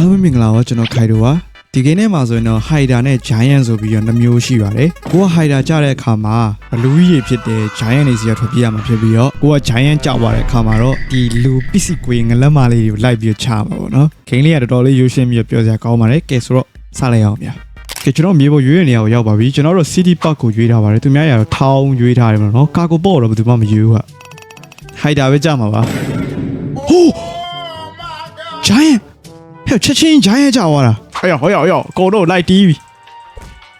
အားလုံးပဲမင်္ဂလာပါကျွန်တော်ခိုင်တိုပါဒီကိန်းထဲမှာဆိုရင်တော့ Hider နဲ့ Giant ဆိုပြီးတော့နှမျိုးရှိပါတယ်ကိုက Hider ကြတဲ့အခါမှာလူကြီးတွေဖြစ်တဲ့ Giant တွေစီကထွက်ပြေးရမှာဖြစ်ပြီးတော့ကိုက Giant ကြောက်သွားတဲ့အခါမှာတော့ဒီလူပစ္စည်းကွေငလက်မလေးတွေကိုလိုက်ပြီးတော့ချမှာပေါ့နော်ဂိမ်းလေးကတော်တော်လေးရိုးရှင်းပြီးတော့ပြောစရာကောင်းပါတယ်ကဲဆိုတော့စလိုက်အောင်ဗျာကဲကျွန်တော်မြေပေါ်ရွေးရနေရာကိုရောက်ပါပြီကျွန်တော်တို့ City Park ကိုရွေးထားပါတယ်သူများရတော့ထောင်းရွေးထားတယ်မနော်ကာကိုပေါ့တော့ဘယ်သူမှမရွေးဘူးဟာ Hider ပဲကြမှာပါဟိုး Giant ဟဲ့ချက်ချင်းဂျိုင်းရကြသွားတာ哎呀，哎呀，哎呀，狗肉来第一。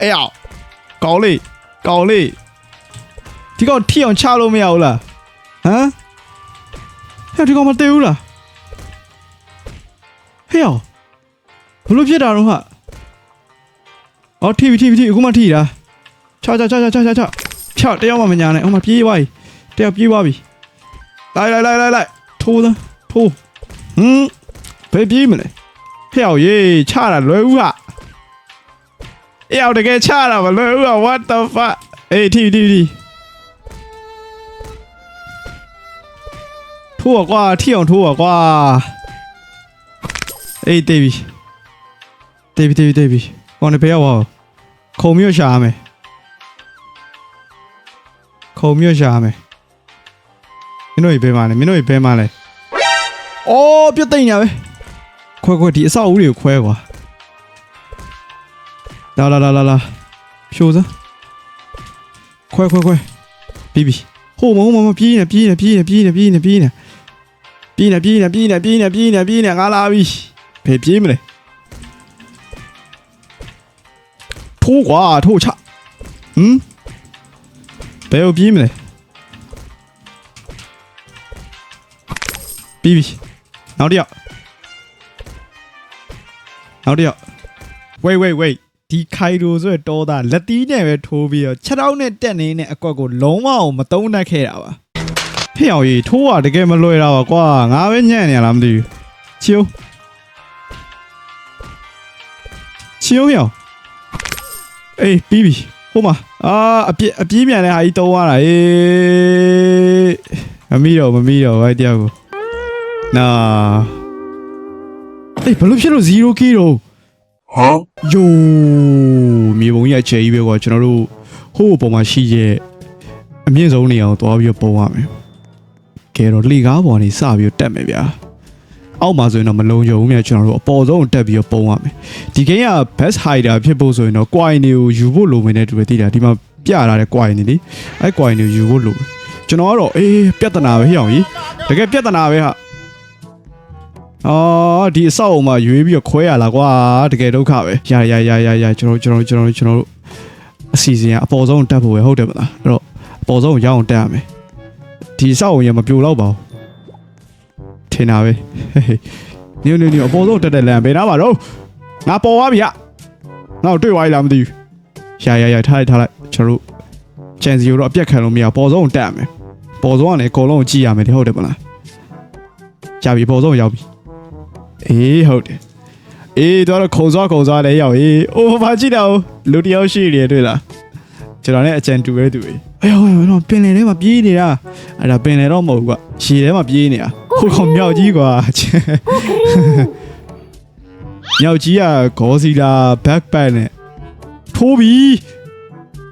哎呀，搞嘞，搞嘞，ဒီကောင်ထိအောင်ချလို့မရဘူးလားဟမ်ဟဲ့ဒီကောင်မတည်ဘူးလားဟဲ့အောင်ဘလို့ဖြစ်တာတော့ဟာအော်ထိပြီထိပြီထိပြီအခုမှထိတာချာချာချာချာချာချာချာဖြောက်တယောက်မှမညာနဲ့ဟိုမှာပြေးသွားပြီတယောက်ပြေးသွားပြီလိုက်လိုက်လိုက်လိုက်လိုက်ထိုးသားထိုးဟမ်ဘယ်ပြေးမလဲ ဟဲ့အောင်ရေးချတာလွယ်ဦးဟာအေးအောင်တကယ်ချတာမလွယ်ဦးဟာ what the fuck အေးတီတီတီထိုးပါကွာထီအောင်ထိုးပါကွာအေးတေးပြီတေးပြီတေးပြီတေးပြီကောင်းနေပေးရပါဦးခုံမြို့ရှာရမယ်ခုံမြို့ရှာရမယ်မင်းတို့ရေဘဲမှာလဲမင်းတို့ရေဘဲမှာလဲအော်ပြတ်သိမ့်ညာပဲ ခွဲခွဲဒီအဆောက်အဦတွေကိုခွဲကွာလာလာလာလာလာဖြိုးစမ်းခွဲခွဲခွဲပြီးပြီဟိုမဟုတ်မမပြေးနေပြေးနေပြေးနေပြေးနေပြေးနေပြေးနေပြေးနေပြေးနေပြေးနေပြေးနေပြေးနေပြေးနေငါလာပြီဘယ်ပြေးမလဲထိုးကွာထိုးချဟမ်ဘယ်ကိုပြေးမလဲပြီးပြီ နောက်တစ်ယောက်နောက်တစ်ယောက် wait wait wait ဒီခိုင်ရိုဆိုတဲ့တောသားလက်သီးနဲ့ပဲထိုးပြီးတော့ခြေထောက်နဲ့တက်နေတဲ့အကွက်ကိုလုံးဝအောင်မတုံးတတ်ခဲ့တာပါဖျောက်ရီထိုးတာတကယ်မလွယ်တာပါကွာငါပဲညံ့နေရလားမသိဘူးချိုးချိုးမြောက်အေးပြီးပြီဟိုမှာအာအပြည့်အပြေးမြန်တဲ့ဟာကြီးတုံးသွားတာအေးမမီတော့မမီတော့ဟိုတယောက်ကိုနာ အေးဘလို့ဖြစ်လို့ 0 k တော့ Huh? ယိုမြေပုံကြီးအကျယ်ကြီးပဲကွာကျွန်တော်တို့ဟိုးပုံမှာရှိရဲ့အမြင့်ဆုံးနေအောင်သွားပြီးတော့ပုံရမယ်ကဲတော့လေကားပေါ်နေစပြီးတော့တက်မယ်ဗျာအောက်မှာဆိုရင်တော့မလုံးကြဘူးမြတ်ကျွန်တော်တို့အပေါ်ဆုံးတက်ပြီးတော့ပုံရမယ်ဒီကိန်းက best hider ဖြစ်ဖို့ဆိုရင်တော့ coin တွေကိုယူဖို့လိုမယ်နဲ့တူပဲသိတာဒီမှာပြထားတဲ့ coin တွေလေအဲ coin တွေကိုယူဖို့လိုတယ်ကျွန်တော်ကတော့အေးပြဿနာပဲဟိအောင်ကြီးတကယ်ပြဿနာပဲဟာ အော်ဒီအဆောက်အုံမှာရွေးပြီးတော့ခွဲရလားကွာတကယ်ဒုက္ခပဲရရရရရကျွန်တော်ကျွန်တော်ကျွန်တော်ကျွန်တော်တို့အစီအစဉ်ကအပေါ်ဆုံးတက်ဖို့ပဲဟုတ်တယ်မလားအဲ့တော့အပေါ်ဆုံးရအောင်တက်ရမယ်ဒီအဆောက်အုံရမပြိုတော့ပါဘူးထင်တာပဲဟေးဟေးညညညအပေါ်ဆုံးတက်တဲ့လမ်းဘယ်နားမှာတော့ငါပေါ်သွားပြီဟာငါ့ကိုတွေ့သွားပြီလားမသိဘူးရရရထားလိုက်ထားလိုက်ကျွန်တော်တို့ချန်စီကိုတော့အပြက်ခံလို့မရဘူးပေါ်ဆုံးတက်ရမယ်ပေါ်ဆုံးကလည်းအကုန်လုံးကြည့်ရမယ်ဒီဟုတ်တယ်မလားကြာပြီပေါ်ဆုံးရောက်ပြီ အေးဟုတ်တယ်အေးတော့ခုံစောခုံစောလည်းရောက်အေးအိုးဘာကြည့်တော့လူတယောက်ရှိနေတွေ့လားကျွန်တော်လည်းအကြံတူပဲတူပဲအေးဟိုတော့ပင်လယ်ထဲမှာပြေးနေတာအဲ့ဒါပင်လယ်တော့မဟုတ်ဘူးကွာရှည်ထဲမှာပြေးနေတာဟိုကောင်မြောက်ကြီးကွာမြောက်ကြီးကဂေါ်စီလာဘက်ပတ်နဲ့ထိုးပြီး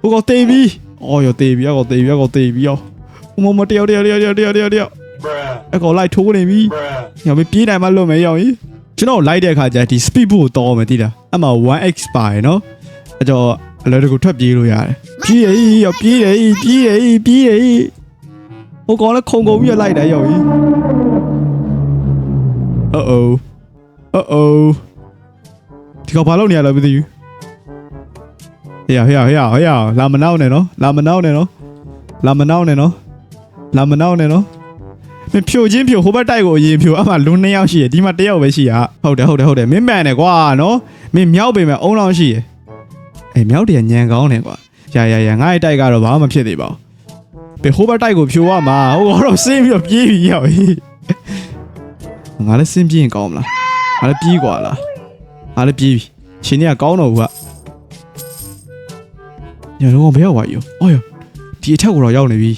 ဟိုကောင်တေးပြီးအော်ရတေးပြီးကောတေးပြီးကောတေးပြီးရောဟိုမမတယောက်တယောက်တယောက်တယောက်တယောက် အကောင်လိုက်ထိုးနေပြီ Bruh. ညောင်ပြေးနိုင်မှလွတ်မယ်ရောင်ကြီးကျွန်တော်လိုက်တဲ့အခါကျဒီ speed ဘုတ်ကိုတော်မယ်တိလားအမှ 1x ပါရယ်နော်အဲ့တော့အလွယ်တကူထွက်ပြေးလို့ရတယ်ပြေးရည်ရောပြေးရည်ပြေးရည်ပြေးရည်ဟိုကောင်လည်းခုံကုန်ပြီးတော့လိုက်တယ်ရောင်ကြီးအော်အိုအော်အိုဒီကောင်ဘာလုပ်နေရလဲမသိဘူးဟေ့ဟေ့ဟေ့ဟေ့လာမနောက်နဲ့နော်လာမနောက်နဲ့နော်လာမနောက်နဲ့နော်လာမနောက်နဲ့နော် မင်းဖြိုချင်းဖြိုဟိုဘက်တိုက်ကိုအရင်ဖြိုအမှလူနှစ်ယောက်ရှိရဒီမှာတစ်ယောက်ပဲရှိရဟုတ်တယ်ဟုတ်တယ်ဟုတ်တယ်မင်းမှန်တယ်ကွာနော်မင်းမြောက်ပေမဲ့အုံလောင်းရှိရအေးမြောက်တည်းညံကောင်းတယ်ကွာရရရငါ့ရဲ့တိုက်ကတော့ဘာမှမဖြစ်သေးပါဘူးပေဟိုဘက်တိုက်ကိုဖြိုရမှာဟိုကတော့စင်းပြီးတော့ပြေးပြီးရောက်ဟေးငါလည်းစင်းပြေးရင်ကောင်းမလားငါလည်းပြေးကွာလားငါလည်းပြေးပြီရှင်ကြီးကကောင်းတော့ဘူးကညတော့ဘယ်ရောက်သွားရောအော်ရဒီအထက်ကိုတော့ရောက်နေပြီ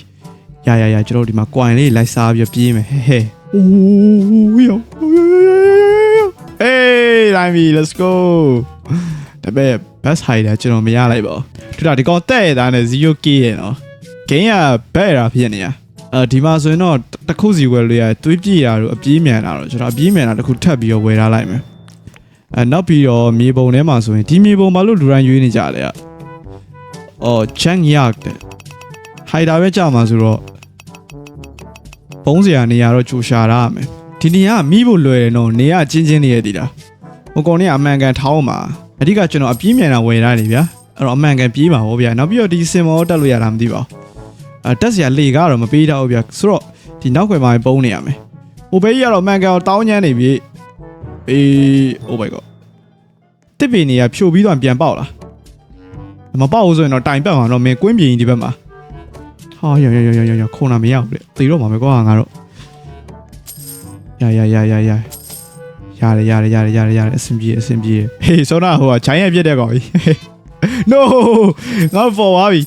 ရရရကျွန်တော်တို့ဒီမှာ coin လေးလိုက်စားပြီးတော့ပြေးမယ်ဟဲဟဲအိုးယောအေးတိုင်းပြီ let's go ဒါပေမဲ့ best hider ကျွန်တော်မရလိုက်ပါဘူးတူတာဒီကောင်တက်ရတာနဲ့ 0k ရယ်နော် game က bad ရာဖြစ်နေရအဲဒီမှာဆိုရင်တော့တစ်ခုစီဝယ်လို့ရသွေးပြည့်ရတော့အပြေးမြန်လာတော့ကျွန်တော်အပြေးမြန်လာတစ်ခုထပ်ပြီးတော့ဝယ်ထားလိုက်မယ်အဲနောက်ပြီးတော့မြေပုံထဲမှာဆိုရင်ဒီမြေပုံဘာလို့လူတိုင်းရွေးနေကြလဲอ่ะအော် chang yak တဲ့ hider ပဲကြာမှာဆိုတော့ ပုံးစရာနေရာတော့ကြိုရှာရမယ်ဒီနေရာကမိဖို့လွယ်တယ်နော်နေရာချင်းချင်းနေရသေးတာဟိုကောင်နေကအမှန်ကန်ထောင်းမှာအဓိကကျွန်တော်အပြေးမြန်တာဝယ်ထားနေဗျာအဲ့တော့အမှန်ကန်ပြေးပါဟောဗျာနောက်ပြီးတော့ဒီစင်မောတက်လို့ရတာမသိပါဘူးအဲတက်စရာလေကတော့မပေးတော့ဘူးဗျာဆိုတော့ဒီနောက်ွယ်မှာပဲပုံးနေရမယ်ဟိုဘေးကြီးကတော့အမှန်ကန်ကိုတောင်းညမ်းနေပြီအေး oh my god တစ်ပင်နေရဖြိုပြီးတော့ပြန်ပေါက်လာမပေါက်ဘူးဆိုရင်တော့တိုင်ပတ်မှာတော့မင်းကွင်းပြင်ကြီးဒီဘက်မှာ ဟာရရရရရခုံလာမရဘူးလေသေတော့မှာပဲကွာငါတော့ရရရရရရတယ်ရတယ်ရတယ်ရတယ်ရတယ်အဆင်ပြေအဆင်ပြေဟေးစောနာဟိုကချိုင်းရပြက်တဲ့ကောင်ကြီး no ငါပေါ်သွားပြီ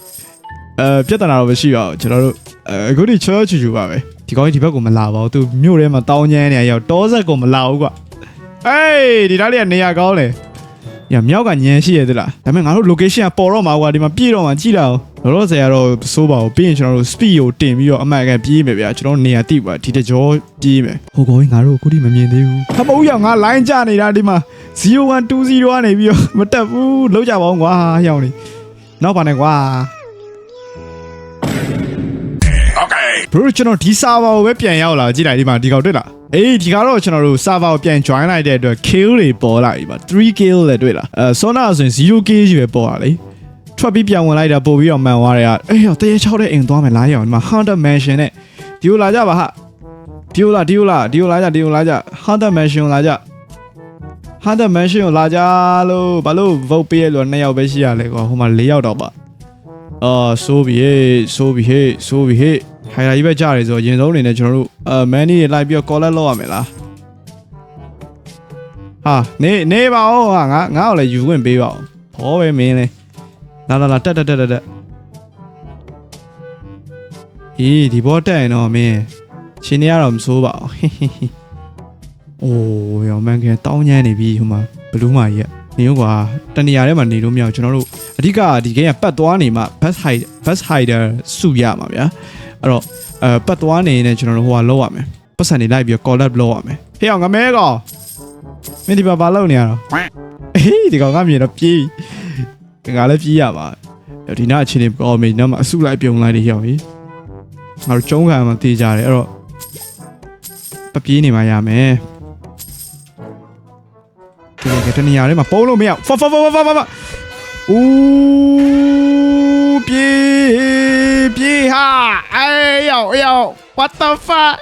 အဲပြဿနာတော့မရှိပါဘူးကျွန်တော်တို့အဲအခုဒီချောချူချူပါပဲဒီကောင်ကြီးဒီဘက်ကိုမလာပါဘူးသူမြို့ထဲမှာတောင်းကျန်းနေရရောက်တောဆက်ကိုမလာဘူးကွာအေးဒီသားလေးကနေရာကောင်းလေ ညမြောက်ကညံရှိရသလားဒါပေမဲ့ငါတို့ location ကပေါ်တော့မှာကွာဒီမှာပြည့်တော့မှာကြည့်လိုက်အောင်လောလောဆယ်ကတော့စိုးပါဘူးပြီးရင်ကျွန်တော်တို့ speed ကိုတင်ပြီးတော့အမှန်ကန်ပြေးမယ်ဗျာကျွန်တော်နေရာတိပါဒီတကြောပြေးမယ်ဟိုကောင်ကြီးငါတို့အခုထိမမြင်သေးဘူးခမဦးရောက်ငါ line ကြနေတာဒီမှာ0120ကနေပြီးတော့မတက်ဘူးလောက်ကြပါအောင်ကွာရောက်နေနောက်ပါနဲ့ကွာ Okay. bro ကျွန်တော်ဒီ server ကိုပဲပြန်ရောက်လာကြည့်လိုက်ဒီမှာဒီကောင်တွေ့လား အေးဒီကတော့ကျွန်တော်တို့ server ကိုပြန် join လိုက်တဲ့အတွက် kill တွေပေါ်လာပြီပါ3 kill လည်းတွေ့လားအဲ sona ဆိုရင်0 kill ကြီးပဲပေါ်လာလေထွက်ပြီးပြန်ဝင်လိုက်တာပို့ပြီးတော့မှန်သွားတယ်ကအေးရောတရေချောက်တဲ့အိမ်သွားမယ်လားရောဒီမှာ hunter mansion နဲ့ဒီကိုလာကြပါဟာဒီကိုလာဒီကိုလာဒီကိုလာကြဒီကိုလာကြ hunter mansion ကိုလာကြ hunter mansion ကိုလာကြလို့ဘာလို့ vote ပေးရလို့နှစ်ယောက်ပဲရှိရလဲကွာဟိုမှာ၄ယောက်တော့ပါအာဆိုပြီဟေးဆိုပြီဟေးဆိုပြီဟေး ခိုင်လာကြီးပဲကြားတယ်ဆိုတော့ရင်ဆုံးအနေနဲ့ကျွန်တော်တို့အာမန်နီတွေလိုက်ပြီးတော့ collect လုပ်ရမယ်လားဟာနေနေပါဦးဟာငါငါ့ကိုလည်းယူခွင့်ပေးပါဦးဟောပဲမင်းလေလာလာလာတက်တက်တက်တက်တက်အေးဒီဘောတက်ရင်တော့မင်းရှင်နေရတော့မစိုးပါဘူးဟိဟိဟိအိုးရောမန်ကန်တောင်းညမ်းနေပြီဟိုမှာဘလူးမာကြီးကနေရောကွာတနေရာထဲမှာနေလို့မရအောင်ကျွန်တော်တို့အဓိကဒီ game ကပတ်သွားနေမှ best hide best hider စုရမှာဗျာ အဲ့တော့အဲပတ်သွားနေနေကျွန်တော်တို့ဟိုကလောက်ရမယ်ပတ်စံနေလိုက်ပြီးတော့ collab လောက်ရမယ်ဟေ့အောင်ငမဲကောင်မင်းဒီမှာဘာလုပ်နေရတော့အေးဒီကောင်ကမြင်တော့ပြေးငါလည်းပြေးရပါဒီနာအချင်းနေပေါ်မေနောက်မှာအစုလိုက်ပြုံလိုက်နေရောက်ဟေးငါတို့ကျုံးခံမှာတေးကြတယ်အဲ့တော့ပပြေးနေမှရမယ်ဒီကတနေရာထဲမှာပုံလို့မရဖဖဖဖဖဖဦးပြေး ပြေးဟာအေးရောက်ရောက် what the fuck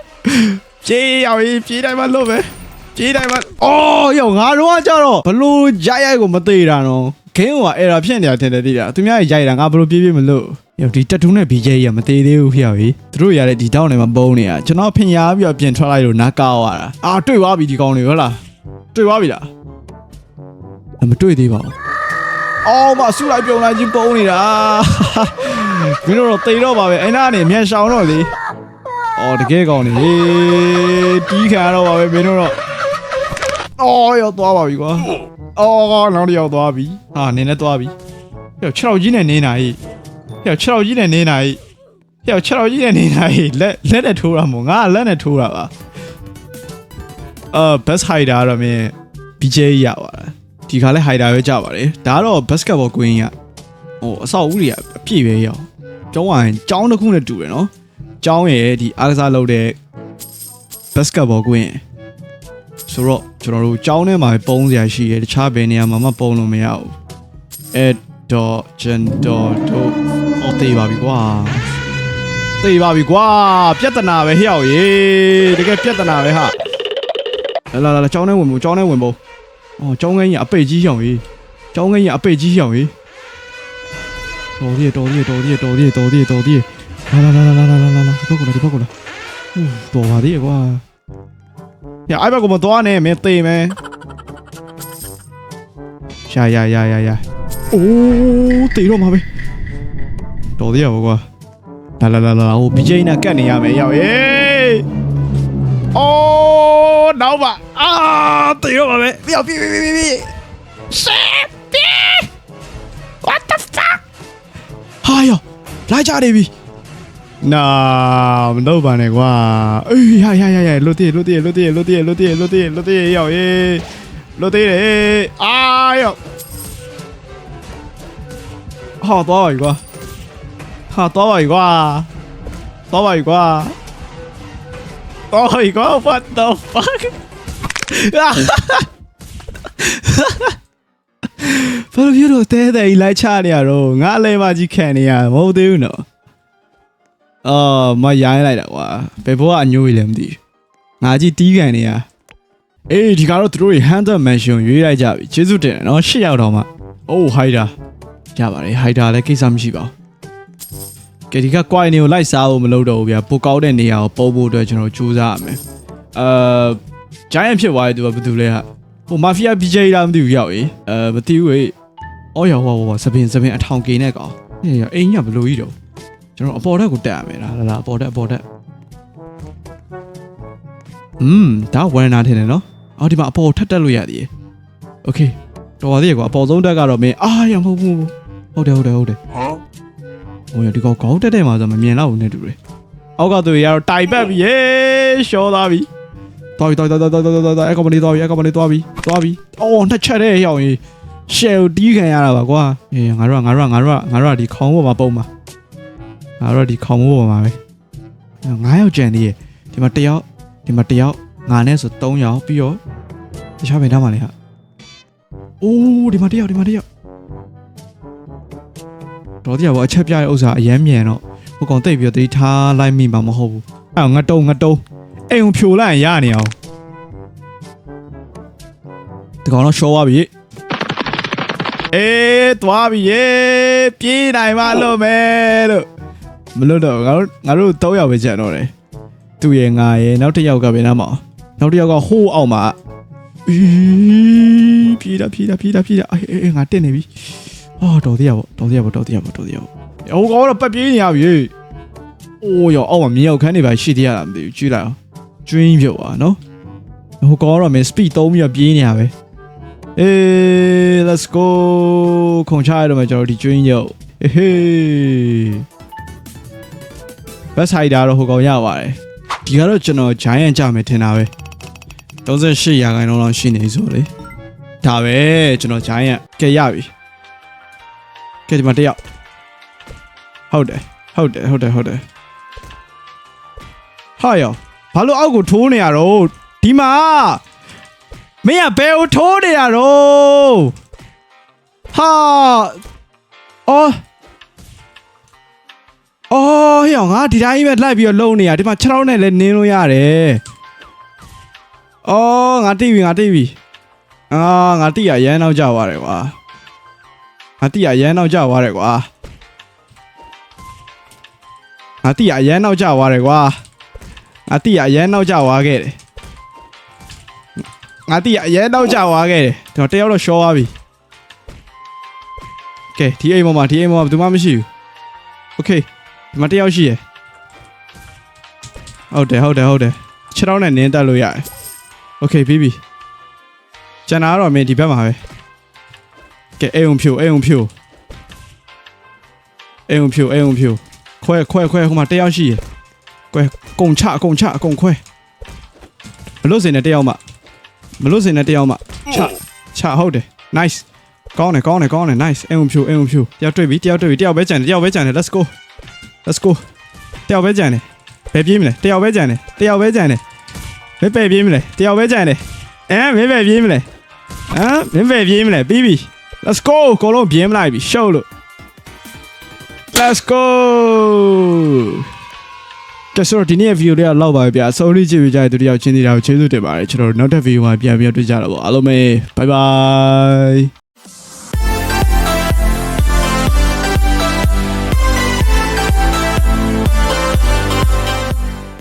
ပြေးရောက်ရေးပြေးတိုင်းမှာလို့ပဲပြေးတိုင်းမှာအော်ရောက်ငါတော့ကြတော့ဘလို့ရိုက်ရိုက်ကိုမသေးတာနော်ခင်းကအဲ့ဒါဖြစ်နေတာထင်တယ်တိတာသူများရိုက်တာငါဘလို့ပြေးပြေးမလို့ယောဒီတက်တူးနဲ့ BJ ရမသေးသေးဘူးဖျောက်ကြီးသူတို့ရတဲ့ဒီတောင်းနေမှာပုံနေတာကျွန်တော်ဖင်ရပြီးတော့ပြင်ထွက်လိုက်လို့နားကောက်ရတာအာတွေ့သွားပြီဒီကောင်တွေဟုတ်လားတွေ့သွားပြီလားမတွေ့သေးပါဘူးအော်မဆူလိုက်ပြုံလိုက်ချင်းပုံနေတာ မင်းတို့တော့တိတ်တော့ပါပဲအဲ့နာကနေမြန်ရှောင်တော့လေအော်တကယ်ကောင်းနေဟေးတီးခံရတော့ပါပဲမင်းတို့တော့အော်ရောက်သွားပါပြီကွာအော်နောက်တစ်ယောက်သွားပြီဟာနင်းလည်းသွားပြီရောက်6ရောက်ကြီးနဲ့နင်းနာကြီးရောက်6ရောက်ကြီးနဲ့နင်းနာကြီးရောက်6ရောက်ကြီးနဲ့နင်းနာကြီးလက်လက်နဲ့ထိုးတာမို့ငါကလက်နဲ့ထိုးတာပါအာ best hider ကတော့မင်း BJ ရပါလားဒီခါလဲ hider ပဲကြပါတယ်ဒါကတော့ basketball queen က ဟိုအဆောက်အဦတွေကအပြည့်ပဲရောက်ကျောင်းဝိုင်းကျောင်းတစ်ခုနဲ့တူတယ်နော်ကျောင်းရဲ့ဒီအားကစားလုပ်တဲ့ basketball queen ဆိုတော့ကျွန်တော်တို့ကျောင်းထဲမှာပဲပုံးစရာရှိတယ်တခြားဘယ်နေရာမှာမှပုံးလို့မရဘူးအဲ့တော့ကျွန်တော်တို့အော်တေးပါပြီကွာတေးပါပြီကွာပြဿနာပဲဟျောက်ရေတကယ်ပြဿနာပဲဟာလာလာလာကျောင်းထဲဝင်ဖို့ကျောင်းထဲဝင်ဖို့哦，ကျောင်းငန်းကြီးအပိတ်ကြီးရောက်ရေးကျောင်းငန်းကြီးအပိတ်ကြီးရောက် ရေးတော်သေးတော်သေးတော်သေးတော်သေးတော်သေးတော်သေးလာလာလာလာလာလာလာလာဒီဘက်ကလာဒီဘက်ကလာဟူးတော်ပါသေးကွာညအိုက်ဘက်ကမသွားနဲ့မင်းသေးမယ်ရှာရရရရအိုးတေတော့မှာပဲတော်သေးရပါကွာလာလာလာလာဟို BJ နဲ့ကတ်နေရမယ်ရောက်ရေးအိုးနောက်ပါအာတေရောပါပဲမြောက်ပြေးပြေးပြေးပြေး Shit! What the fuck? ဟာယောလာကြနေပြီနာမတော့ပါနဲ့ကွာအေးဟာဟာဟာလွတ်သေးလွတ်သေးလွတ်သေးလွတ်သေးလွတ်သေးလွတ်သေးလွတ်သေးရောက်ရေးလွတ်သေးတယ်အာယောဟာတော့ပါပြီကွာဟာတော့ပါပြီကွာတော့ပါပြီကွာတော့ပါပြီကွာ what the fuck ဘယ်လိုဖြစ်လို့တဲတဲ့ကြီးလိုက်ချနေရတော့ငါအလဲမကြီးခံနေရမဟုတ်သေးဘူးနော်အာမရိုင်းလိုက်တာကွာဘယ်ဘောကအညိုးကြီးလဲမသိဘူးငါကြီးတီးကန်နေရအေးဒီကတော့သူတို့တွေ Hunter Mansion ရွေးလိုက်ကြပြီကျေးဇူးတင်တယ်နော်ရှစ်ယောက်တော့မှအိုးဟိုက်တာရပါတယ်ဟိုက်တာလည်းကိစ္စမရှိပါဘူးကဲဒီက quiet နေကိုလိုက်စားဖို့မလုပ်တော့ဘူးဗျာပိုကောက်တဲ့နေရာကိုပို့ဖို့အတွက်ကျွန်တော်ကြိုးစားရမယ်အာ giant ဖြစ်သွားတဲ့သူကဘာတူလဲဟာဟိုမာဖီးယား BJ လားမသိဘူးရောက်အေးအဲမသိဘူးအေး အော်ရောဟောဟောစပင်စပင်အထောင်ကိနဲ့ကောင်အေးအိမ်ညဘလို့ကြီးတော့ကျွန်တော်အပေါ်တက်ကိုတက်ရမယ်လားလာလာအပေါ်တက်အပေါ်တက်อืมဒါဝရနာထင်တယ်နော်အော်ဒီမှာအပေါ်ထက်တက်လို့ရသေးတယ်โอเคတော်ပါသေးရကွာအပေါ်ဆုံးတက်ကတော့မင်းအာရမဟုတ်ဘူးဟုတ်တယ်ဟုတ်တယ်ဟုတ်တယ် Huh? ဟိုရဒီကောင်ခေါင်းတက်တက်မှာဆိုမမြင်တော့ဘူးနဲ့တူတယ်အောက်ကသူရတော့တိုင်ပတ်ပြီယေရှောသားပြီတော်ပြီတော်တော်တော်တော်တော်တော်အဲ့ကောင်မလေးတော်ပြီအဲ့ကောင်မလေးတော်ပြီတော်ပြီအော်နှစ်ချက်တည်းရောက်ရင် ရှယ်ကိုတီးခံရတာပါကွာအေးငါတို့ကငါတို့ကငါတို့ကငါတို့ကဒီခေါင်းပေါ်မှာပုံမှာငါတို့ကဒီခေါင်းပေါ်မှာပဲငါးယောက်ကြံသေးရဲ့ဒီမှာတစ်ယောက်ဒီမှာတစ်ယောက်ငါနဲ့ဆို၃ယောက်ပြီးတော့တခြားဘယ်သားမှလဲဟာအိုးဒီမှာတစ်ယောက်ဒီမှာတစ်ယောက်တော့တရားဘောအချက်ပြတဲ့ဥစ္စာအရမ်းမြန်တော့ဟိုကောင်တိတ်ပြီးတော့တတိထားလိုက်မိမှာမဟုတ်ဘူးအဲ့ငါတုံငါတုံအိမ်ကိုဖြိုလိုက်ရင်ရနေအောင်ဒီကောင်တော့ရှော့သွားပြီ အေးသွားပြီယေပြေးနိုင်မှလို့မယ်လို့မလို့တော့ငါတို့ငါတို့၃ယောက်ပဲကြံတော့တယ်သူရဲ့ငါရဲ့နောက်တစ်ယောက်ကပဲနားမအောင်နောက်တစ်ယောက်ကဟိုးအောင်မှာအီးပြေးတာပြေးတာပြေးတာပြေးတာအေးအေးငါတက်နေပြီအော်တော်သေးရပေါ့တော်သေးရပေါ့တော်သေးရပေါ့တော်သေးရပေါ့ဟိုကောင်တော့ပတ်ပြေးနေရပြီအိုးရောအောက်မှာမြေရောက်ခန်းနေပါရှိသေးရတာမသိဘူးကြည့်လိုက်အောင်ကျွင်းပြုတ်သွားနော်ဟိုကောင်တော့မင်း speed သုံးပြီးတော့ပြေးနေရပဲ အေး let's go ခုံချရတော့မယ်ကျွန်တော်ဒီကျွင်းရုပ်ဟေးဘက်ဆိုင်တာတော့ဟိုကောင်ရပါတယ်ဒီကတော့ကျွန်တော် giant ကြမယ်ထင်တာပဲ38ရာခိုင်နှုန်းလောက်ရှိနေဆိုလေဒါပဲကျွန်တော် giant ကဲရပြီကဲဒီမှာတယောက်ဟုတ်တယ်ဟုတ်တယ်ဟုတ်တယ်ဟုတ်တယ်ဟာယောဘာလို့အောက်ကိုထိုးနေရတော့ဒီမှာ မင်းကဘယ်ကိုထိုးနေရတော့ဟာအော်အော်ဟေ့အောင်ငါဒီတိုင်းပဲလိုက်ပြီးတော့လုံနေရဒီမှာ6ထောက်နဲ့လည်းနင်းလို့ရတယ်အော်ငါတိပြီငါတိပြီအာငါတိရရမ်းတော့ကြသွားတယ်ကွာငါတိရအရန်နောက်ကျသွားတယ်ကွာငါတိရအရန်နောက်ကျသွားတယ်ကွာငါတိရအရန်နောက်ကျသွားခဲ့တယ် ငါတိရအရန်နောက်ကျသွားခဲ့တယ်ကျွန်တော်တယောက်တော့ရှော့သွားပြီကဲဒီအိမ်ပေါ်မှာဒီအိမ်ပေါ်မှာဘယ်သူမှမရှိဘူးโอเคဒီမှာတယောက်ရှိရယ်ဟုတ်တယ်ဟုတ်တယ်ဟုတ်တယ်ခြေထောက်နဲ့နင်းတက်လို့ရတယ်โอเคပြီးပြီကျန်တာကတော့မင်းဒီဘက်မှာပဲ ကဲအိမ်ုံဖြိုအိမ်ုံဖြိုအိမ်ုံဖြိုအိမ်ုံဖြိုခွဲခွဲခွဲဟိုမှာတယောက်ရှိရယ်ကွဲကုံချကုံချအကုန်ခွဲမလို့စင်နဲ့တယောက်မှ မလို့စင်နဲ့တယောက်မှချချဟုတ်တယ် nice ကောင်းတယ်ကောင်းတယ်ကောင်းတယ် nice အိမ်ုံဖြိုအိမ်ုံဖြိုတယောက်တွေ့ပြီတယောက်တွေ့ပြီတယောက်ပဲကြံတယ်တယောက်ပဲကြံတယ် let's go let's go တယောက်ပဲကြံတယ်ဘယ်ပြေးမလဲတယောက်ပဲကြံတယ်တယောက်ပဲကြံတယ်ဘယ်ပဲပြေးမလဲတယောက်ပဲကြံတယ်အဲဘယ်ပဲပြေးမလဲဟမ်ဘယ်ပဲပြေးမလဲပြီးပြီ Let's go ကိုလုံးပြင်းမလိုက်ပြီ show လို့ Let's go ကဲဆိုတော့ဒီနေ့ video လေးကလောက်ပါပဲဗျာအဆုံးလေးကြည့်ပြကြတဲ့သူတယောက်ချင်းစီတာကိုကျေးဇူးတင်ပါတယ်ကျွန်တော်တို့နောက်တဲ့ video မှာပြန်ပြီးတော့တွေ့ကြတော့ဗောအားလုံးပဲ bye bye